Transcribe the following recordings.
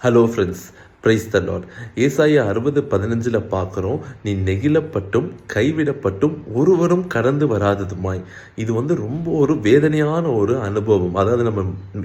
Hello friends praise the lord ஏசாயா அறுபது பதினஞ்சில் பார்க்குறோம் நீ நெகிழப்பட்டும் கைவிடப்பட்டும் ஒருவரும் கடந்து வராததுமாய். இது வந்து ரொம்ப ஒரு வேதனையான ஒரு அனுபவம். அதாவது நம்ம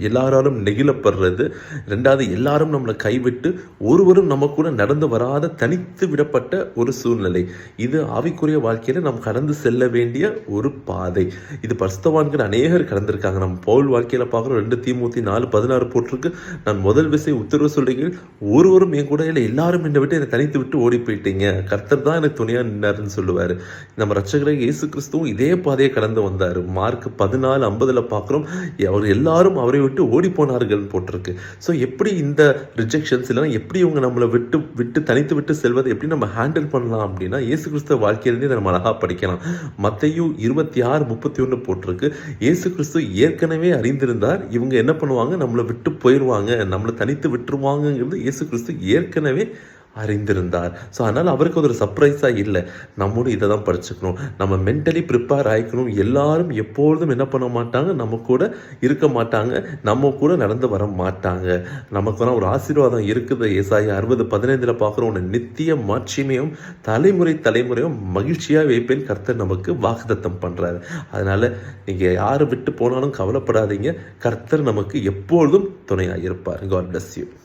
எல்லாராலும் நெகிழப்படுறது ரெண்டாவது எல்லாரும் நம்மளை கைவிட்டு ஒருவரும் நம்ம கூட நடந்து வராத தனித்து விடப்பட்ட ஒரு சூழ்நிலை. இது ஆவிக்குரிய வாழ்க்கையில் நாம் கடந்து செல்ல வேண்டிய ஒரு பாதை. இது பரிசுத்தவான்கள் அநேகர் கடந்திருக்காங்க. நம்ம பவுல் வாழ்க்கையில் பார்க்குறோம் ரெண்டு தீமூத்தி நாலு பதினாறு போட்டிருக்கு. நான் முதல் விசை உத்தரவு சொல்லுங்கள் ஒருவரும் என் கூட இல்லை எல்லாரும் என்னை விட்டு என்னை தனித்து விட்டு ஓடி போயிட்டீங்க. கர்த்தர் தான் எனக்கு துணையா நின்னாருன்னு சொல்லுவார். நம்ம ரட்சகராக இயேசு கிறிஸ்துவும் இதே பாதையை கடந்து வந்தார். மார்க் பதினாலு ஐம்பதில் பார்க்குறோம் அவர் எல்லாரும் அவரை விட்டு ஓடி போனார்கள்னு போட்டிருக்கு. ஸோ எப்படி இந்த ரிஜெக்ஷன்ஸ் இல்லைனா எப்படி இவங்க நம்மளை விட்டு விட்டு தனித்து விட்டு செல்வதை எப்படி நம்ம ஹேண்டில் பண்ணலாம் அப்படின்னா இயேசு கிறிஸ்துவ வாழ்க்கையிலேருந்து இதை நம்ம அழகா படிக்கலாம். மத்தையும் இருபத்தி ஆறு முப்பத்தி ஒன்று போட்டிருக்கு. இயேசு கிறிஸ்து ஏற்கனவே அறிந்திருந்தார். இவங்க என்ன பண்ணுவாங்க? நம்மளை விட்டு போயிடுவாங்க நம்மளை தனித்து விட்டுருவாங்கங்கிறது இயேசு கிறிஸ்து ஏற்கனவே அறிந்திருந்தார். ஸோ அதனால் அவருக்கு ஒரு சர்ப்ரைஸாக இல்லை. நம்மளும் இதை தான் படிச்சுக்கணும். நம்ம மென்டலி ப்ரிப்பேர் ஆகிக்கணும் எல்லாரும் எப்பொழுதும் என்ன பண்ண மாட்டாங்க? நம்ம கூட இருக்க மாட்டாங்க. நம்ம கூட நடந்து வர மாட்டாங்க. நமக்குலாம் ஒரு ஆசீர்வாதம் இருக்குது. ஏசாயி அறுபது பதினைந்தில் பார்க்குறோம் உன்னை நித்திய மாட்சிமையும் தலைமுறை தலைமுறையும் மகிழ்ச்சியாக வைப்பேன். கர்த்தர் நமக்கு வாக்குதத்தம் பண்ணுறாரு அதனால் நீங்கள் யாரை விட்டு போனாலும் கவலைப்படாதீங்க. கர்த்தர் நமக்கு எப்பொழுதும் துணையாக இருப்பார். God bless you